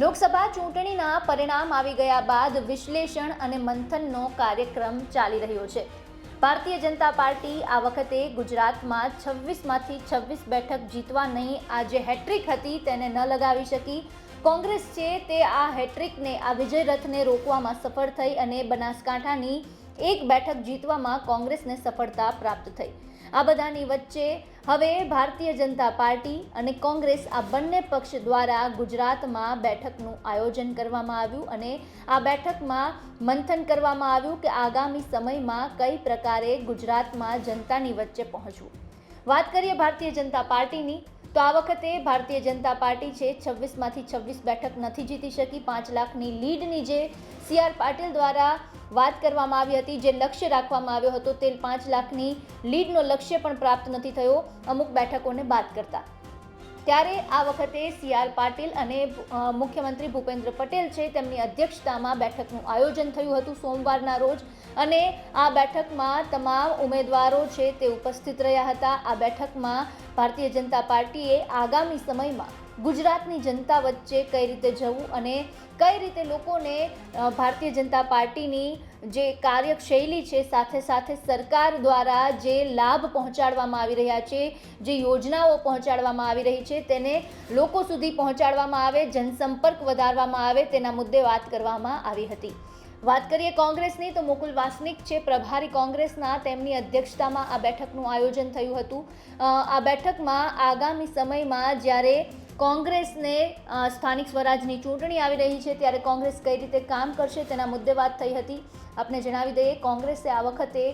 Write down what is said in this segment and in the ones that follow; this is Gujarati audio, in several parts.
લોકસભા ચૂંટણીના પરિણામ આવી ગયા બાદ વિશ્લેષણ અને મંથનનો કાર્યક્રમ ચાલી રહ્યો છે. ભારતીય જનતા પાર્ટી આ વખતે ગુજરાતમાં છવ્વીસમાંથી છવ્વીસ બેઠક જીતવા નહીં આ જે હેટ્રિક હતી, તેને ન લગાવી શકી. કોંગ્રેસ છે તે આ હેટ્રિકને, આ વિજય રથને રોકવામાં સફળ થઈ અને બનાસકાંઠાની એક બેઠક જીતવામાં કોંગ્રેસને સફળતા પ્રાપ્ત થઈ. આ બધાની વચ્ચે હવે ભારતીય જનતા પાર્ટી અને કોંગ્રેસ આ બંને પક્ષ દ્વારા ગુજરાતમાં બેઠકનું આયોજન કરવામાં આવ્યું અને આ બેઠકમાં મંથન કરવામાં આવ્યું કે આગામી સમયમાં કઈ પ્રકારે ગુજરાતમાં જનતાની વચ્ચે પહોંચવું. વાત કરીએ ભારતીય જનતા પાર્ટીની તો આ વખતે ભારતીય જનતા પાર્ટી છે, છવ્વીસમાંથી છવ્વીસ બેઠક નથી જીતી શકી. પાંચ લાખની લીડની જે સી આર પાટીલ દ્વારા વાત કરવામાં આવી હતી, જે લક્ષ્ય રાખવામાં આવ્યો હતો, તે પાંચ લાખની લીડનો લક્ષ્ય પણ પ્રાપ્ત નથી થયો. અમુક બેઠકોને બાદ કરતા ત્યારે આ વખતે સી આર પાટીલ અને મુખ્યમંત્રી ભૂપેન્દ્ર પટેલ છે તેમની અધ્યક્ષતામાં બેઠકનું આયોજન થયું હતું સોમવારના રોજ અને આ બેઠકમાં તમામ ઉમેદવારો છે તે ઉપસ્થિત રહ્યા હતા. આ બેઠકમાં ભારતીય જનતા પાર્ટીએ આગામી સમયમાં ગુજરાતની જનતા વચ્ચે કઈ રીતે જવું અને કઈ રીતે લોકોને ભારતીય જનતા પાર્ટીની જે કાર્યશૈલી છે, સાથે સાથે સરકાર દ્વારા જે લાભ પહોંચાડવામાં આવી રહ્યા છે, જે યોજનાઓ પહોંચાડવામાં આવી રહી છે, તેને લોકો સુધી પહોંચાડવામાં આવે, જનસંપર્ક વધારવામાં આવે, તેના મુદ્દે વાત કરવામાં આવી હતી. વાત કરીએ કોંગ્રેસની, તો મુકુલ વાસનિક છે, પ્રભારી કોંગ્રેસના, તેમની અધ્યક્ષતામાં આ બેઠકનું આયોજન થયું હતું. આ બેઠકમાં આગામી સમયમાં જ્યારે કોંગ્રેસને સ્થાનિક સ્વરાજની ચૂંટણી આવી રહી છે ત્યારે કોંગ્રેસ કઈ રીતે કામ કરશે તેના મુદ્દે વાત થઈ હતી. આપણે જણાવી દઈએ, કોંગ્રેસે આ વખતે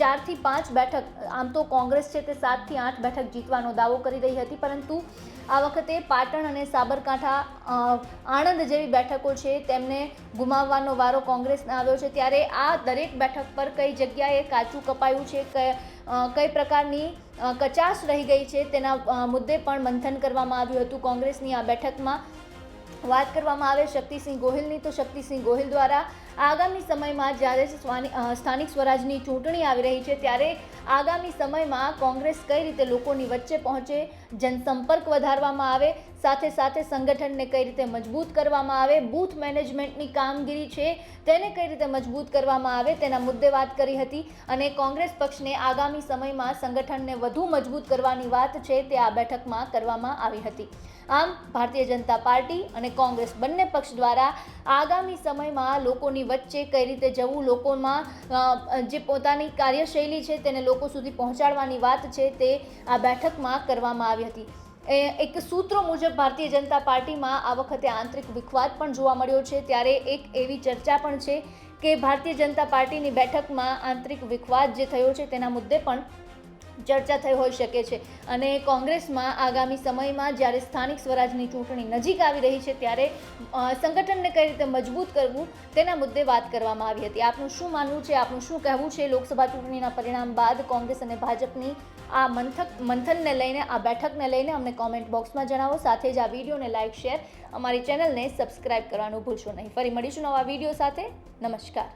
ચારથી પાંચ બેઠક, આમ તો કોંગ્રેસ છે તે સાતથી આઠ બેઠક જીતવાનો દાવો કરી રહી હતી, પરંતુ આ વખતે પાટણ અને સાબરકાંઠા આણંદ જેવી બેઠકો છે તેમને ગુમાવવાનો વારો કોંગ્રેસને આવ્યો છે. ત્યારે આ દરેક બેઠક પર કઈ જગ્યાએ કાચું કપાયું છે કઈ પ્રકારની કચાશ રહી ગઈ છે તેના મુદ્દે પણ મંથન કરવામાં આવ્યું હતું. કોંગ્રેસની આ બેઠકમાં વાત કરવામાં આવે શક્તિસિંહ ગોહિલની, તો શક્તિસિંહ ગોહિલ દ્વારા આગામી સમયમાં જ્યારે સ્થાનિક સ્વરાજની ચૂંટણી આવી રહી છે, ત્યારે આગામી સમયમાં કોંગ્રેસ કઈ રીતે લોકોની વચ્ચે પહોંચે, જનસંપર્ક વધારવામાં આવે, સાથે સાથે સંગઠનને કઈ રીતે મજબૂત કરવામાં આવે, બૂથ મેનેજમેન્ટની કામગીરી છે, તેને કઈ રીતે મજબૂત કરવામાં આવે, તેના મુદ્દે વાત કરી હતી અને કોંગ્રેસ પક્ષને આગામી સમયમાં સંગઠનને વધુ મજબૂત કરવાની વાત છે તે આ બેઠકમાં કરવામાં આવી હતી. આમ, ભારતીય જનતા પાર્ટી અને કોંગ્રેસ બંને પક્ષ દ્વારા આગામી સમયમાં લોકોની વચ્ચે કઈ રીતે જવું, લોકોમાં જે પોતાની કાર્યશૈલી છે તેને લોકો સુધી પહોંચાડવાની વાત છે તે આ બેઠકમાં કરવામાં આવી હતી. એક સૂત્રો મુજબ ભારતીય જનતા પાર્ટીમાં આ વખતે આંતરિક વિખવાદ પણ જોવા મળ્યો છે. ત્યારે એક એવી ચર્ચા પણ છે કે ભારતીય જનતા પાર્ટીની બેઠકમાં આંતરિક વિખવાદ જે થયો છે તેના મુદ્દે પણ ચર્ચા થઈ હોઈ શકે છે. અને કોંગ્રેસમાં આગામી સમયમાં જ્યારે સ્થાનિક સ્વરાજની ચૂંટણી નજીક આવી રહી છે, ત્યારે સંગઠનને કઈ રીતે મજબૂત કરવું તેના મુદ્દે વાત કરવામાં આવી હતી. આપનું શું માનવું છે? આપનું શું કહેવું છે? લોકસભા ચૂંટણીના પરિણામ બાદ કોંગ્રેસ અને ભાજપની આ મંથક, મંથનને લઈને, આ બેઠકને લઈને અમને કોમેન્ટ બોક્સમાં જણાવો. સાથે જ આ વિડીયોને લાઇક શેર, અમારી ચેનલને સબસ્ક્રાઇબ કરવાનું ભૂલશો નહીં. ફરી મળીશું નવા વીડિયો સાથે. નમસ્કાર.